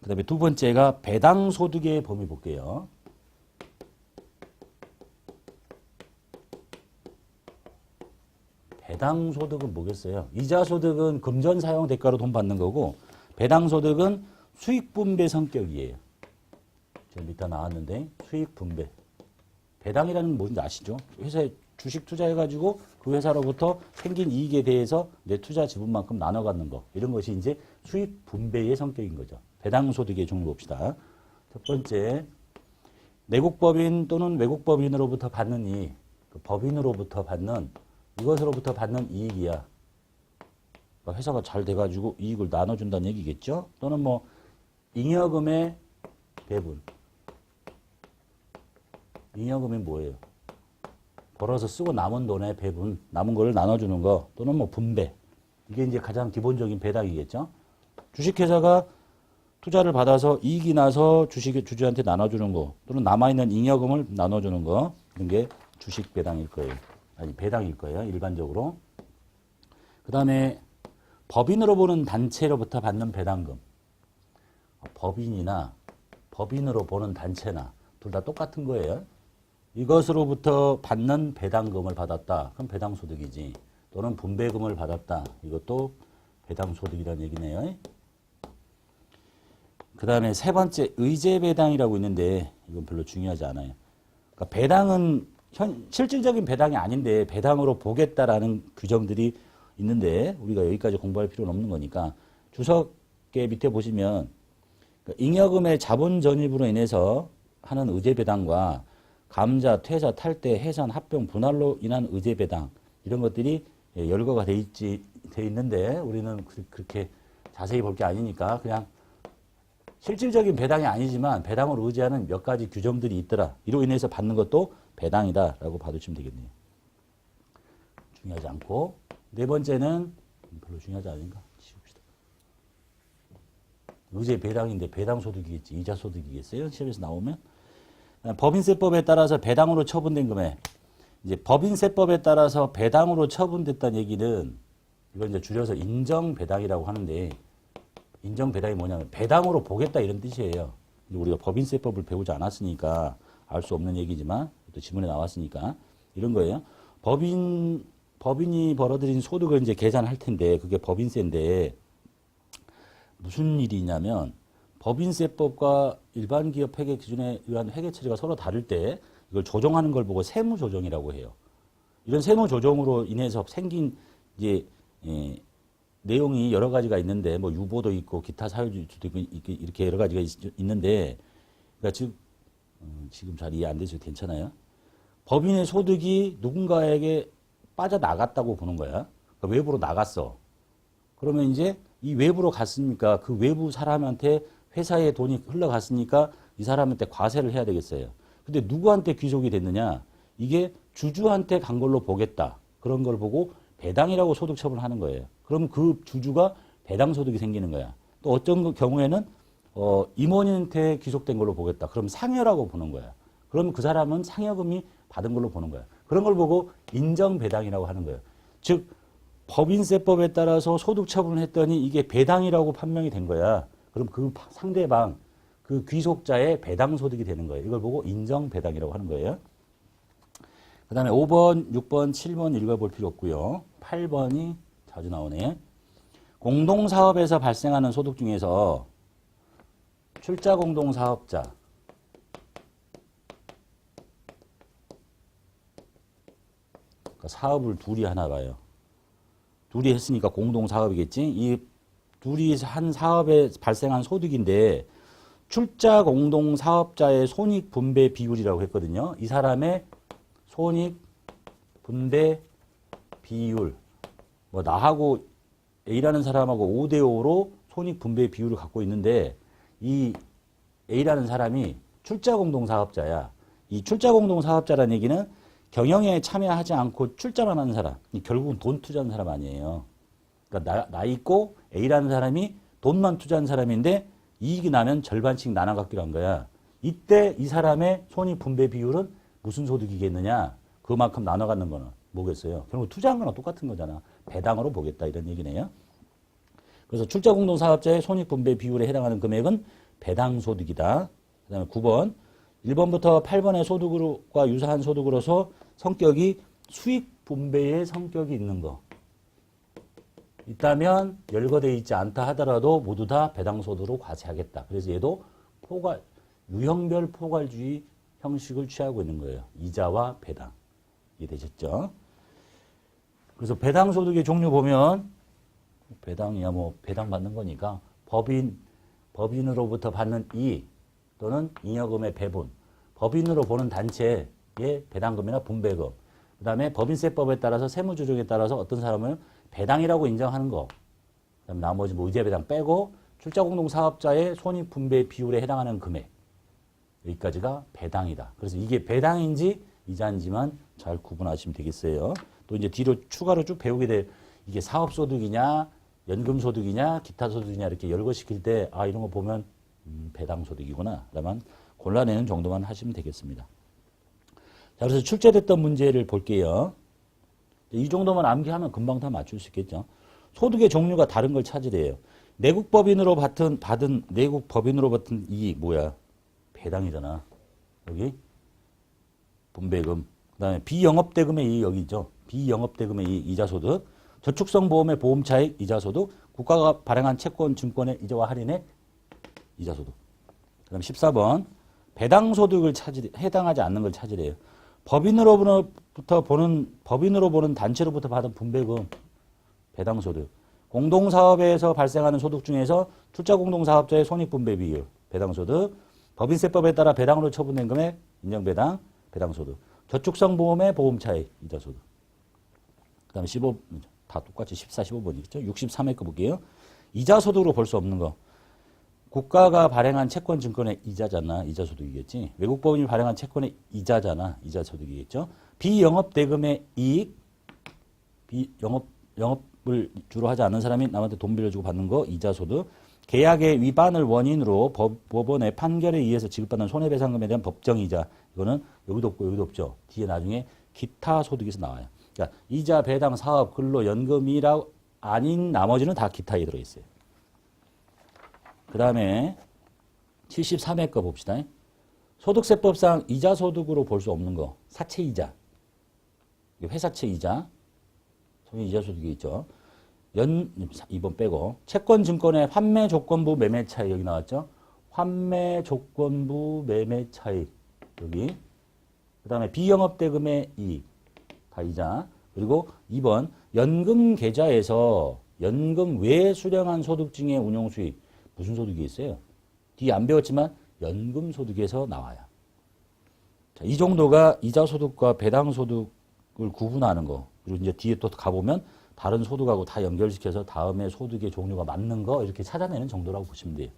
그 다음에 두 번째가 배당 소득의 범위 볼게요. 배당 소득은 뭐겠어요? 이자 소득은 금전 사용 대가로 돈 받는 거고 배당 소득은 수익 분배 성격이에요. 지금 이따 나왔는데 수익 분배. 배당이라는 건 뭔지 아시죠? 회사에 주식 투자해가지고 그 회사로부터 생긴 이익에 대해서 내 투자 지분만큼 나눠 갖는 거. 이런 것이 이제 수익 분배의 성격인 거죠. 배당 소득의 종류 봅시다. 첫 번째, 내국 법인 또는 외국 법인으로부터 받는 이익. 그 법인으로부터 받는 이것으로부터 받는 이익이야. 그러니까 회사가 잘 돼가지고 이익을 나눠준다는 얘기겠죠? 또는 뭐 잉여금의 배분. 잉여금이 뭐예요? 벌어서 쓰고 남은 돈의 배분, 남은 거를 나눠주는 거, 또는 뭐 분배. 이게 이제 가장 기본적인 배당이겠죠? 주식회사가 투자를 받아서 이익이 나서 주식 주주한테 나눠주는 거, 또는 남아있는 잉여금을 나눠주는 거, 이런 게 주식 배당일 거예요. 아니, 배당일 거예요, 일반적으로. 그 다음에 법인으로 보는 단체로부터 받는 배당금. 법인이나 법인으로 보는 단체나 둘 다 똑같은 거예요. 이것으로부터 받는 배당금을 받았다. 그럼 배당소득이지. 또는 분배금을 받았다. 이것도 배당소득이라는 얘기네요. 그 다음에 세 번째 의제 배당이라고 있는데 이건 별로 중요하지 않아요. 그러니까 배당은 현, 실질적인 배당이 아닌데 배당으로 보겠다라는 규정들이 있는데 우리가 여기까지 공부할 필요는 없는 거니까 주석계 밑에 보시면 그러니까 잉여금의 자본 전입으로 인해서 하는 의제 배당과 감자, 퇴사, 탈대, 해산, 합병, 분할로 인한 의제 배당 이런 것들이 예, 열거가 돼 있지 돼 있는데 우리는 그- 그렇게 자세히 볼 게 아니니까 그냥 실질적인 배당이 아니지만 배당을 의지하는 몇 가지 규정들이 있더라. 이로 인해서 받는 것도 배당이다라고 봐두시면 되겠네요. 중요하지 않고 네 번째는 별로 중요하지 않은가 지웁시다. 의제 배당인데 배당 소득이겠지 이자 소득이겠어요? 시험에서 나오면 법인세법에 따라서 배당으로 처분된 금액 이제 법인세법에 따라서 배당으로 처분됐다는 얘기는 이걸 이제 줄여서 인정 배당이라고 하는데 인정 배당이 뭐냐면 배당으로 보겠다 이런 뜻이에요. 우리가 법인세법을 배우지 않았으니까 알 수 없는 얘기지만 또 지문에 나왔으니까 이런 거예요. 법인 법인이 벌어들인 소득을 이제 계산할 텐데 그게 법인세인데 무슨 일이 있냐면 법인세법과 일반 기업 회계 기준에 의한 회계 처리가 서로 다를 때 이걸 조정하는 걸 보고 세무 조정이라고 해요. 이런 세무 조정으로 인해서 생긴 이제 예, 내용이 여러 가지가 있는데 뭐 유보도 있고 기타 사유주도 있고 이렇게- 여러 가지가 있, 는데 그러니까 즉 음, 지금 잘 이해 안 되셔도 괜찮아요. 법인의 소득이 누군가에게 빠져나갔다고 보는 거야. 그러니까 외부로 나갔어. 그러면 이제 이 외부로 갔으니까 그 외부 사람한테 회사에 돈이 흘러갔으니까 이 사람한테 과세를 해야 되겠어요. 근데 누구한테 귀속이 됐느냐? 이게 주주한테 간 걸로 보겠다. 그런 걸 보고 배당이라고 소득 처분을 하는 거예요. 그럼 그 주주가 배당 소득이 생기는 거야. 또 어떤 그 경우에는 어, 임원한테 귀속된 걸로 보겠다. 그럼 상여라고 보는 거야. 그럼 그 사람은 상여금이 받은 걸로 보는 거야. 그런 걸 보고 인정 배당이라고 하는 거예요. 즉 법인세법에 따라서 소득 처분을 했더니 이게 배당이라고 판명이 된 거야. 그럼 그 파- 상대방 그 귀속자의 배당 소득이 되는 거예요. 이걸 보고 인정 배당이라고 하는 거예요. 그 다음에 5번, 6번, 7번 읽어 볼 필요 없고요. 8번이 자주 나오네. 공동사업에서 발생하는 소득 중에서 출자 공동사업자 그러니까 사업을 둘이 하나 봐요. 둘이 했으니까 공동사업이겠지. 이 둘이 한 사업에 발생한 소득인데 출자 공동 사업자의 손익 분배 비율이라고 했거든요. 이 사람의 손익 분배 비율. 뭐 나하고 A라는 사람하고 5대 5로 손익 분배 비율을 갖고 있는데 이 A라는 사람이 출자 공동 사업자야. 이 출자 공동 사업자라는 얘기는 경영에 참여하지 않고 출자만 하는 사람. 이 결국은 돈 투자하는 사람 아니에요. 그러니까 나, 나 있고 A라는 사람이 돈만 투자한 사람인데 이익이 나면 절반씩 나눠 갖기로 한 거야. 이때 이 사람의 손익 분배 비율은 무슨 소득이겠느냐? 그만큼 나눠 갖는 거는 뭐겠어요? 결국 투자한 거랑 똑같은 거잖아. 배당으로 보겠다 이런 얘기네요. 그래서 출자 공동 사업자의 손익 분배 비율에 해당하는 금액은 배당 소득이다. 그 다음에 9번 1번부터 8번의 소득으로과 유사한 소득으로서 성격이 수익 분배의 성격이 있는 거. 있다면 열거되어 있지 않다 하더라도 모두 다 배당 소득으로 과세하겠다. 그래서 얘도 포괄 유형별 포괄주의 형식을 취하고 있는 거예요. 이자와 배당. 이해되셨죠? 그래서 배당 소득의 종류 보면 배당이야 뭐 배당 받는 거니까 법인 법인으로부터 받는 이익 또는 잉여금의 배분 법인으로 보는 단체의 배당금이나 분배금 그 다음에 법인세법에 따라서 세무조정에 따라서 어떤 사람을 배당이라고 인정하는 거 그다음 나머지 뭐 의제 배당 빼고 출자공동 사업자의 손익 분배 비율에 해당하는 금액 여기까지가 배당이다. 그래서 이게 배당인지 이자인지만 잘 구분하시면 되겠어요. 또 이제 뒤로 추가로 쭉 배우게 될 이게 사업소득이냐, 연금소득이냐, 기타소득이냐 이렇게 열거시킬 때 아, 이런 거 보면 음, 배당소득이구나. 라만 골라내는 정도만 하시면 되겠습니다. 자, 그래서 출제됐던 문제를 볼게요. 이 정도만 암기하면 금방 다 맞출 수 있겠죠. 소득의 종류가 다른 걸 찾으래요. 내국 법인으로 받은, 받은, 내국 법인으로 받은 이익 뭐야? 배당이잖아. 여기 분배금. 그다음에 비영업대금의 이익 여기 있죠. 비영업대금의 이익 이자소득. 저축성 보험의 보험차익 이자소득. 국가가 발행한 채권 증권의 이자와 할인의 이자소득. 그다음 14번 배당소득을 찾으 해당하지 않는 걸 찾으래요. 법인으로부터 보는 법인으로 보는 단체로부터 받은 분배금 배당소득. 공동사업에서 발생하는 소득 중에서 출자공동사업자의 손익분배 비율 배당소득. 법인세법에 따라 배당으로 처분된 금액 인정배당 배당소득. 저축성 보험의 보험 차익 이자 소득. 그 다음에 15, 다 똑같이 14, 15번이겠죠? 63회 거 볼게요. 이자 소득으로 볼 수 없는 거. 국가가 발행한 채권 증권의 이자잖아. 이자 소득이겠지. 외국 법인이 발행한 채권의 이자잖아. 이자 소득이겠죠. 비영업 대금의 이익, 비영업 영업을 주로 하지 않는 사람이 남한테 돈 빌려주고 받는 거 이자 소득. 계약의 위반을 원인으로 법, 법원의 판결에 의해서 지급받는 손해배상금에 대한 법정이자 이거는 여기도 없고 여기도 없죠. 뒤에 나중에 기타 소득에서 나와요. 그러니까 이자, 배당, 사업, 근로, 연금이라 아닌 나머지는 다 기타에 들어 있어요. 그 다음에 73회 거 봅시다. 소득세법상 이자 소득으로 볼 수 없는 거. 사채 이자. 회사채 이자. 소위 이자 소득이 있죠. 연, 2번 빼고. 채권 증권의 환매 조건부 매매 차익 여기 나왔죠. 환매 조건부 매매 차익. 여기. 그 다음에 비영업대금의 이익. 다 이자. 그리고 2번 연금 계좌에서 연금 외에 수령한 소득 중의 운용 수익. 무슨 소득이 있어요? 뒤에 안 배웠지만 연금 소득에서 나와요. 자, 이 정도가 이자 소득과 배당 소득을 구분하는 거. 그리고 이제 뒤에 또 가보면 다른 소득하고 다 연결시켜서 다음에 소득의 종류가 맞는 거 이렇게 찾아내는 정도라고 보시면 돼요.